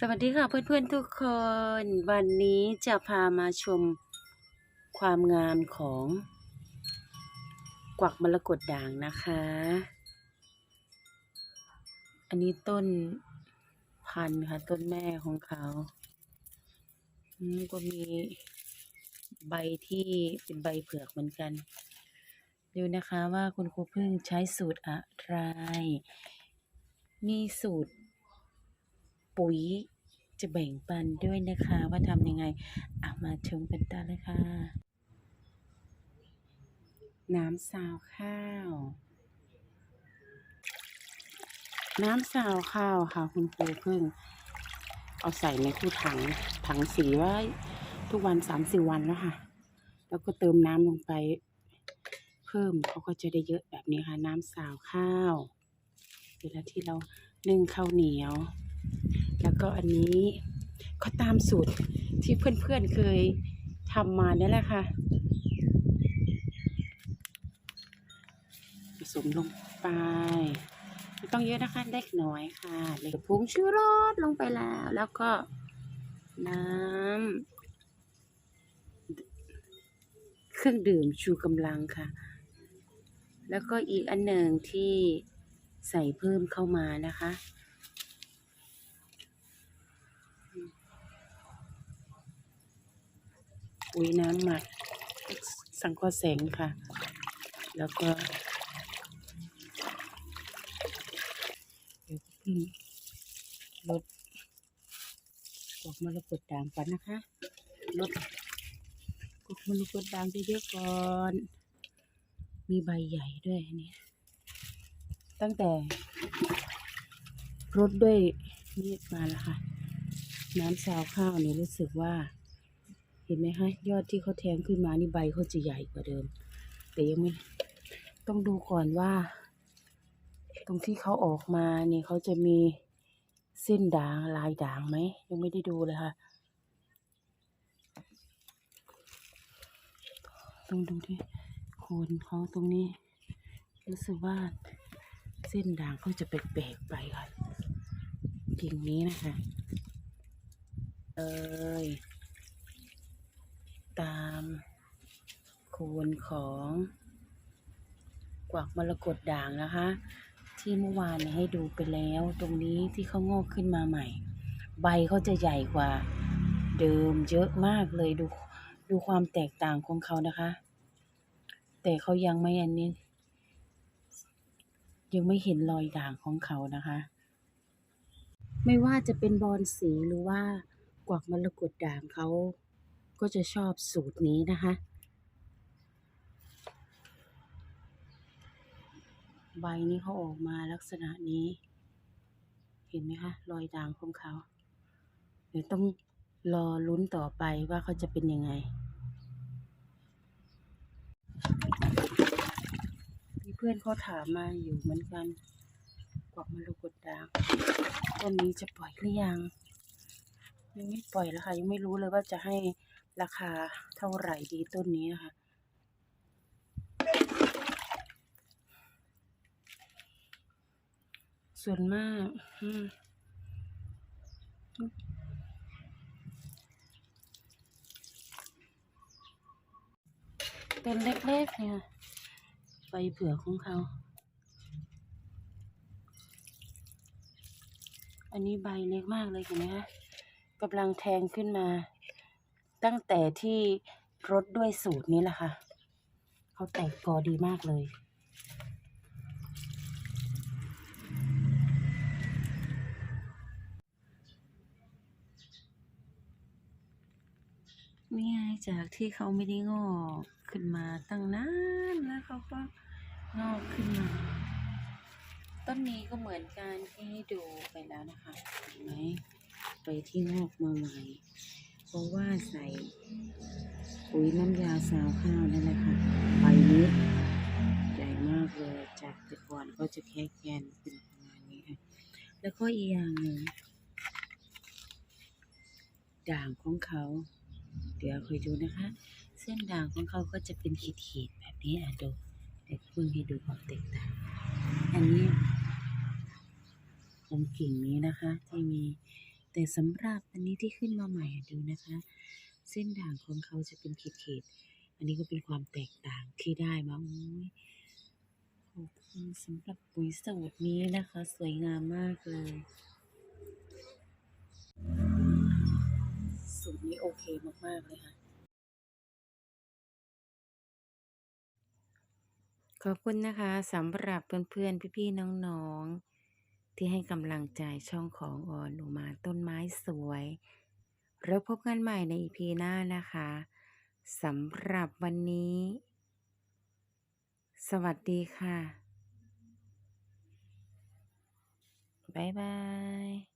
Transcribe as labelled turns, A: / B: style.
A: สวัสดีค่ะเพื่อนๆทุกคน วันนี้จะพามาชมความงามของกวักมรกตด่างนะคะ อันนี้ต้นพันธุ์ค่ะ ต้นแม่ของเขาก็มีใบที่เป็นใบเผือกเหมือนกัน ดูนะคะว่าคุณครูพึ่งใช้สูตรอะไร มีสูตร ปุ๋ยจะแบ่งปันด้วยนะคะ ว่าทำยังไงเอะมาชมกันต่อเลยค่ะ น้ำซาวข้าว น้ำซาวข้าวค่ะ คุณครูเพิ่ง เอาใส่ในคู่ถังถังสีไว้ทุกวันสามสี่วันแล้วค่ะ แล้วก็เติมน้ำลงไป เพิ่มเขาก็จะได้เยอะแบบนี้ค่ะ น้ำซาวข้าวเวลาที่เรานึ่งข้าวเหนียว แล้วก็อันนี้ก็ตามสูตรที่เพื่อนๆเคยทำมาเนี่ยแหละค่ะ ผสมลงไปไม่ต้องเยอะนะคะเล็กน้อยค่ะเล็กพุงชูรสลงไปแล้ว แล้วก็น้ำเครื่องดื่มชูกำลังค่ะ แล้วก็อีกอันหนึ่งที่ใส่เพิ่มเข้ามานะคะ ปุ๋ยน้ำหมักสังเคราะห์แสงค่ะ แล้วก็เดี๋ยวพึ่งลดกอกมรกตด่างก่อนนะคะลดกอกมรกตด่างเยอะๆก่อน มีใบใหญ่ด้วยอันนี่ตั้งแต่รดด้วยมีดมาแล้วค่ะ น้ำซาวข้าวนี่รู้สึกว่า เห็นไหมคะยอดที่เขาแทงขึ้นมานี่ใบเขาจะใหญ่กว่าเดิม แต่ยังไม่ต้องดูก่อนว่า ตรงที่เขาออกมาเนี่ยเขาจะมีเส้นด่างลายด่างไหมยังไม่ได้ดูเลยค่ะต้องดูที่โคนเขาตรงนี้รู้สึกว่าเส้นด่างเขาจะแปลกๆไปค่ะกิ่งนี้นะคะ เอ้ย ตามโคนของกวักมรกตด่างนะคะ ที่เมื่อวานให้ดูไปแล้วตรงนี้ที่เขางอกขึ้นมาใหม่ ใบเขาจะใหญ่กว่าเดิมเยอะมากเลยดูดูความแตกต่างของเขานะคะ แต่เขายังไม่อันนี้ ยังไม่เห็นรอยด่างของเขานะคะ ไม่ว่าจะเป็นบอลสีหรือว่ากวักมรกตด่างเขา ก็จะชอบสูตรนี้นะคะ ใบนี้เขาออกมาลักษณะนี้ เห็นไหมคะ รอยด่างของเขา เดี๋ยวต้องรอลุ้นต่อไปว่าเขาจะเป็นยังไงมีเพื่อนเขาถามมาอยู่เหมือนกันกวักมรกตด่างต้นนี้จะปล่อยหรือยังยังไม่ปล่อยแล้วค่ะ ยังไม่รู้เลยว่าจะให้ ราคาเท่าไหร่ดีต้นนี้นะคะส่วนมากอืมต้นเล็กๆเนี่ยใบเผือกของเขา อันนี้ใบเล็กมากเลยเห็นไหมคะกำลังแทงขึ้นมา ตั้งแต่ที่รดด้วยสูตรนี้แหละค่ะ เขาแตกกอดีมากเลย นี่ไงจากที่เขาไม่ได้งอกขึ้นมาตั้งนานแล้วเขาก็งอกขึ้นมา ต้นนี้ก็เหมือนกันที่ดูไปแล้วนะคะเห็นไหมไปที่งอกมาใหม่ เพราะว่าใส่ปุ๋ยน้ำยาซาวข้าวนั่นแหละค่ะใบนี้ใหญ่มากเลยจากแต่ก่อนก็จะแค่แกนเป็นประมาณนี้ค่ะแล้วก็อีกอย่างหนึ่งด่างของเขา เดี๋ยวคอยดูนะคะ เส้นด่างของเขาก็จะเป็นขีดๆแบบนี้อะดูเดี๋ยวเพิ่งให้ดูความแตกต่างอันนี้ตรงกิ่งนี้นะคะที่มี แต่สำหรับอันนี้ที่ขึ้นมาใหม่ดูนะคะ เส้นด่างของเขาจะเป็นขีดๆอันนี้ก็เป็นความแตกต่างที่ได้มาโอ้ยขอบคุณสำหรับปุ๋ยสูตรนี้นะคะ สวยงามมากเลยสูตรนี้โอเคมากๆเลยค่ะขอบคุณนะคะสำหรับเพื่อนๆพี่ๆน้องๆ ที่ให้กำลังใจช่องของออนอุมาต้นไม้สวย แล้วพบกันใหม่ในอีพีหน้านะคะสำหรับวันนี้ สวัสดีค่ะ บ๊ายบาย